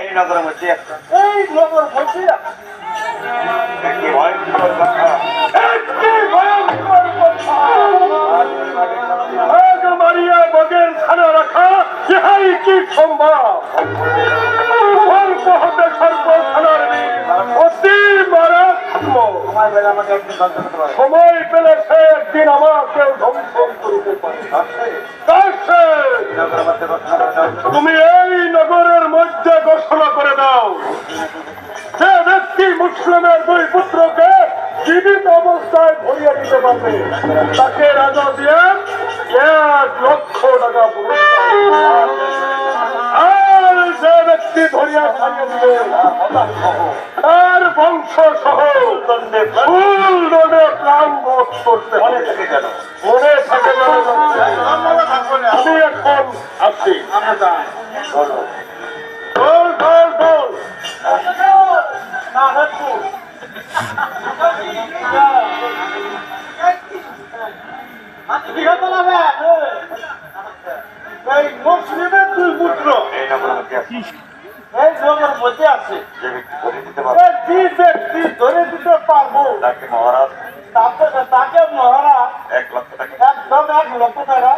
এই নগরের মধ্যে একটা এই নগর বলছি একটি ভয়ঙ্কর কথা একটি ভয়ঙ্কর কথা আগ মারিয়া বগের ছাড়া রাখা ইহাই কি সম্ভব সময় পেলে সে একদিন আমাকেও ধ্বংস করিতে পারে। তুমি এই নগরের মধ্যে ঘোষণা করে দাও। যে ব্যক্তি মুসলিমের দুই পুত্রকে জীবিত অবস্থায় ধরিয়ে দিতে পারবে, তাকে রাজা দিয়ে এক লক্ষ টাকা আর যে ব্যক্তি ধরিয়া ছাড়িয়ে দিবে, তার বংশ দণ্ডে ফুল দণ্ডে প্রাণ বোধ করতে মনে হবে থেকে মনে থাকে আমি এখন আসছি আমরা যাই। বলো দোল দোল দোল। এই মুসলিমের দুই পুত্র। এই নগরের মধ্যে আছে। এই মধ্যে আছে। যে ব্যক্তি ধরে দিতে ব্যক্তি ধরে দিতে পারব। তাকে মহারাজ। তাকে মহারাজ। এক লক্ষ টাকা। একদম এক লক্ষ টাকা।